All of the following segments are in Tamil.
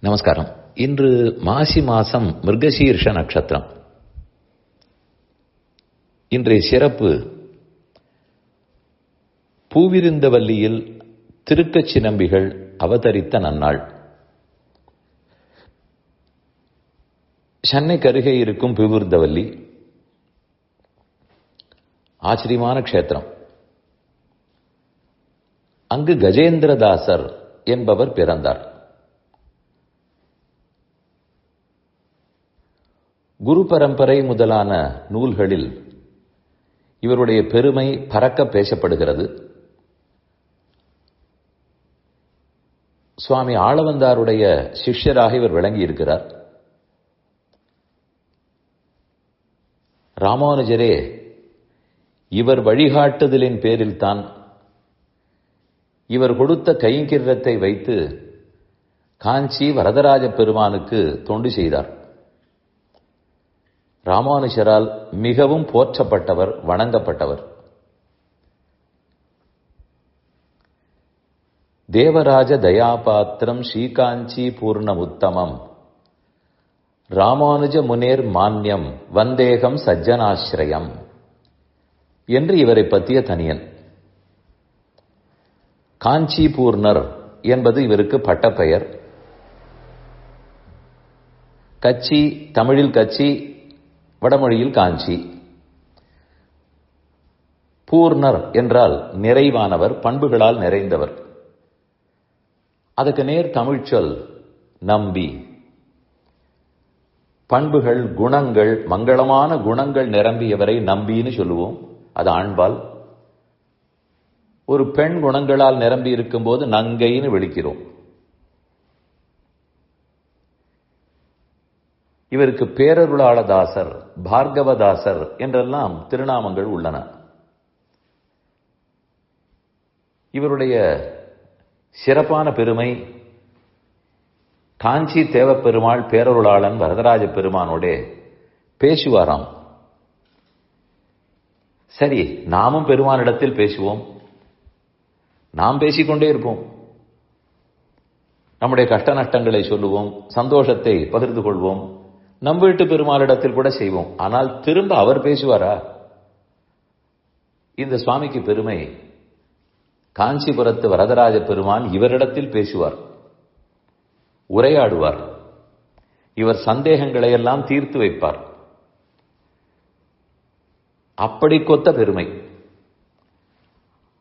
நமஸ்காரம். இன்று மாசி மாசம் மிருகசீர்ஷ நட்சத்திரம். இன்றைய சிறப்பு பூவிருந்தவல்லியில் திருக்கச்சி நம்பிகள் அவதரித்த நன்னாள். சென்னை கருகே இருக்கும் பூவிருந்தவல்லி ஆச்சரியமான க்ஷேத்திரம். அங்கு கஜேந்திரதாசர் என்பவர் பிறந்தார். குரு பரம்பரை முதலான நூல்களில் இவருடைய பெருமை பறக்க பேசப்படுகிறது. சுவாமி ஆளவந்தாருடைய சிஷ்யராக இவர் விளங்கி இருக்கிறார் ராமானுஜரே இவர் வழிகாட்டுதலின் பேரில்தான் இவர் கொடுத்த கைங்கிரத்தை வைத்து காஞ்சி வரதராஜ பெருமானுக்கு தொண்டு செய்தார். ராமானுஜரால் மிகவும் போற்றப்பட்டவர் வணங்கப்பட்டவர். தேவராஜ தயாபாத்திரம் ஸ்ரீகாஞ்சி பூர்ணமுத்தமம். ராமானுஜ முனேர் மான்யம் வந்தேகம் சஜ்ஜனாசிரயம் என்று இவரை பற்றிய தனியன். காஞ்சி பூர்ணர் என்பது இவருக்கு பட்டப்பெயர். கச்சி தமிழில் கச்சி வடமொழியில் காஞ்சி. பூர்ணர் என்றால் நிறைவானவர் பண்புகளால் நிறைந்தவர். அதுக்கு நேர் தமிழ்ச்சொல் நம்பி. பண்புகள் குணங்கள் மங்களமான குணங்கள் நிரம்பியவரை நம்பின்னு சொல்லுவோம். அது ஆண்பால். ஒரு பெண் குணங்களால் நிரம்பி இருக்கும்போது நங்கைன்னு விழிக்கிறோம். இவருக்கு பேரருளாளதாசர் பார்கவதாசர் என்றெல்லாம் திருநாமங்கள் உள்ளன. இவருடைய சிறப்பான பெருமை காஞ்சி தேவப்பெருமாள் பேரருளாளன் வரதராஜ பெருமானோடே பேசுவாராம். சரி நாமும் பெருமானிடத்தில் பேசுவோம். நாம் பேசிக்கொண்டே இருப்போம். நம்முடைய கஷ்ட நஷ்டங்களை சொல்லுவோம் சந்தோஷத்தை பகிர்ந்து கொள்வோம். நம் வீட்டு பெருமாளிடத்தில் கூட செய்வோம். ஆனால் திரும்ப அவர் பேசுவாரா? இந்த சுவாமிக்கு பெருமை. காஞ்சிபுரத்து வரதராஜ பெருமான் இவரிடத்தில் பேசுவார். உரையாடுவார். இவர் சந்தேகங்களை எல்லாம் தீர்த்து வைப்பார். அப்படி கொத்த பெருமை.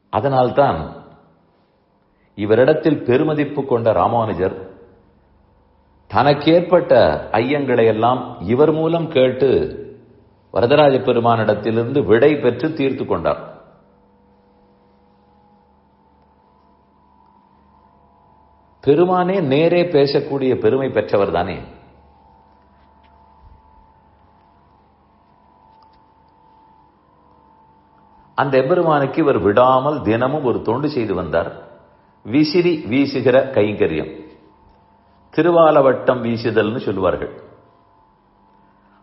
அதனால்தான் இவரிடத்தில் பெருமதிப்பு கொண்ட ராமானுஜர் தனக்கேற்பட்ட ஐயங்களை எல்லாம் இவர் மூலம் கேட்டு வரதராஜ பெருமானிடத்திலிருந்து விடை பெற்று தீர்த்து கொண்டார். பெருமானே நேரே பேசக்கூடிய பெருமை பெற்றவர் தானே? அந்த எம்பெருமானுக்கு இவர் விடாமல் தினமும் ஒரு தொண்டு செய்து வந்தார். விசிறி வீசுகிற கைங்கரியம். திருவாலவட்டம் வீசுதல்னு சொல்லுவார்கள்.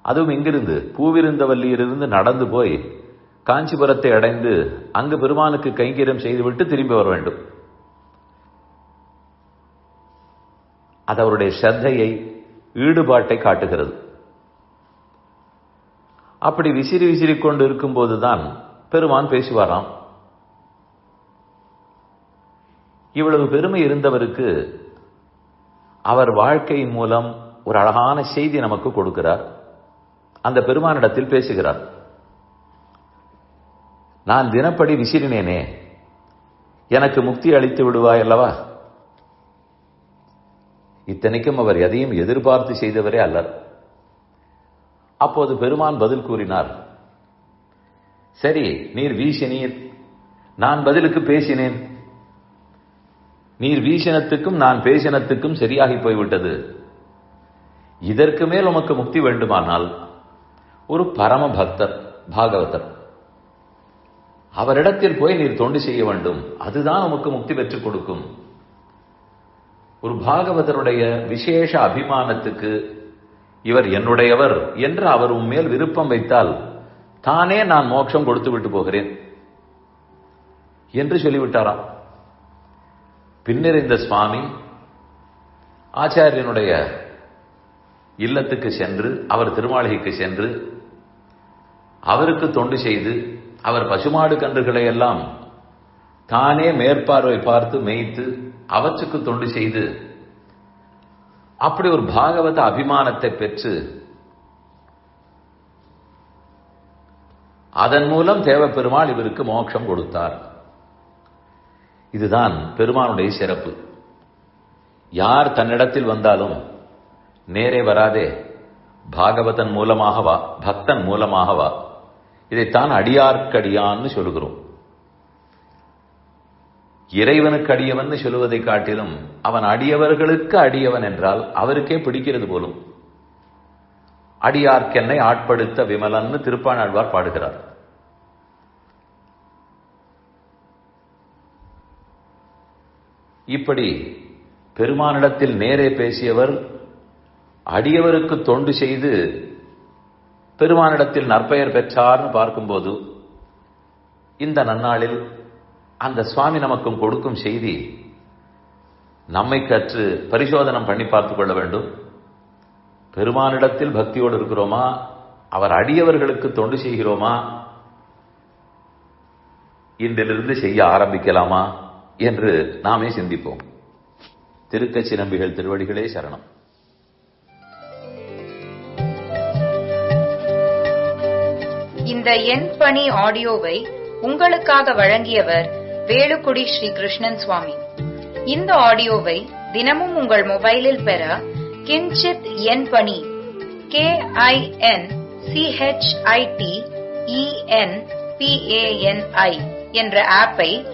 அதுவும் இங்கிருந்து பூவிருந்தவல்லியிலிருந்து நடந்து போய் காஞ்சிபுரத்தை அடைந்து அங்கு பெருமானுக்கு கைங்கரியம் செய்துவிட்டு திரும்பி வர வேண்டும். அது அவருடைய ஸ்ரத்தையை ஈடுபாட்டை காட்டுகிறது. அப்படி விசிறி விசிறி கொண்டு இருக்கும்போதுதான் பெருமான் பேசுவாராம். இவ்வளவு பெருமை இருந்தவருக்கு அவர் வாழ்க்கையின் மூலம் ஒரு அழகான செய்தி நமக்கு கொடுக்கிறார். அந்த பெருமானிடத்தில் பேசுகிறார். நான் தினப்படி விசிறினேனே. எனக்கு முக்தி அளித்து விடுவாய் அல்லவா? இத்தனைக்கும் அவர் எதையும் எதிர்பார்த்து செய்தவரே அல்லர். அப்போது பெருமான் பதில் கூறினார். சரி நீர் வீசினீர். நான் பதிலுக்கு பேசினேன். நீர் வீசினத்துக்கும் நான் பேசினத்துக்கும் சரியாகி போய்விட்டது. இதற்கு மேல் உமக்கு முக்தி வேண்டுமானால் ஒரு பரம பக்தர் பாகவதர் அவரிடத்தில் போய் நீர் தொண்டு செய்ய வேண்டும். அதுதான் உமக்கு முக்தி பெற்றுக் கொடுக்கும். ஒரு பாகவதருடைய விசேஷ அபிமானத்துக்கு இவர் என்னுடையவர் என்று அவர் உண்மையில் விருப்பம் வைத்தால் தானே நான் மோட்சம் கொடுத்து விட்டு போகிறேன் என்று சொல்லிவிட்டாராம் பின்னர் இந்த சுவாமி ஆச்சாரியனுடைய இல்லத்துக்கு சென்று அவர் திருமாளிகைக்கு சென்று அவருக்கு தொண்டு செய்து அவர் பசுமாடு கன்றுகளை எல்லாம் தானே மேற்பார்வை பார்த்து மேய்த்து அவற்றுக்கு தொண்டு செய்து அப்படி ஒரு பாகவத அபிமானத்தை பெற்று அதன் மூலம் தேவப்பெருமாள் இவருக்கு மோட்சம் கொடுத்தார். இதுதான் பெருமானுடைய சிறப்பு. யார் தன்னிடத்தில் வந்தாலும் நேரே வராதே பாகவதன் மூலமாக வா பக்தன் மூலமாக வா. இதைத்தான் அடியார்க்கடியான்னு சொல்லுகிறோம். இறைவனுக்கு அடியவன் சொல்லுவதை காட்டிலும் அவன் அடியவர்களுக்கு அடியவன் என்றால் அவருக்கே பிடிக்கிறது போலும். அடியார்க்கென்னை ஆட்படுத்த விமலன்னு திருப்பாணாழ்வார் பாடுகிறார். இப்படி பெருமானிடத்தில் நேரே பேசியவர் அடியவருக்கு தொண்டு செய்து பெருமானிடத்தில் நற்பெயர் பெற்றார்னு பார்க்கும்போது இந்த நன்னாளில் அந்த சுவாமி நமக்கும் கொடுக்கும் செய்தி நம்மை கற்று பரிசோதனம் பண்ணி பார்த்துக் கொள்ள வேண்டும். பெருமானிடத்தில் பக்தியோடு இருக்கிறோமா? அவர் அடியவர்களுக்கு தொண்டு செய்கிறோமா? இன்றிலிருந்து செய்ய ஆரம்பிக்கலாமா? என்று நாமே சிந்திப்போம். திருக்கச்சி நம்பிகள் திருவடிகளே சரணம். இந்த எண் பணி ஆடியோவை உங்களுக்காக வழங்கியவர் வேலுக்குடி ஸ்ரீ கிருஷ்ணன் சுவாமி. இந்த ஆடியோவை தினமும் உங்கள் மொபைலில் பெற கிஞ்சித் எண் பணி கே ஐ என் சிஹெச்ஐடி இஎன் என்ற ஆப்பை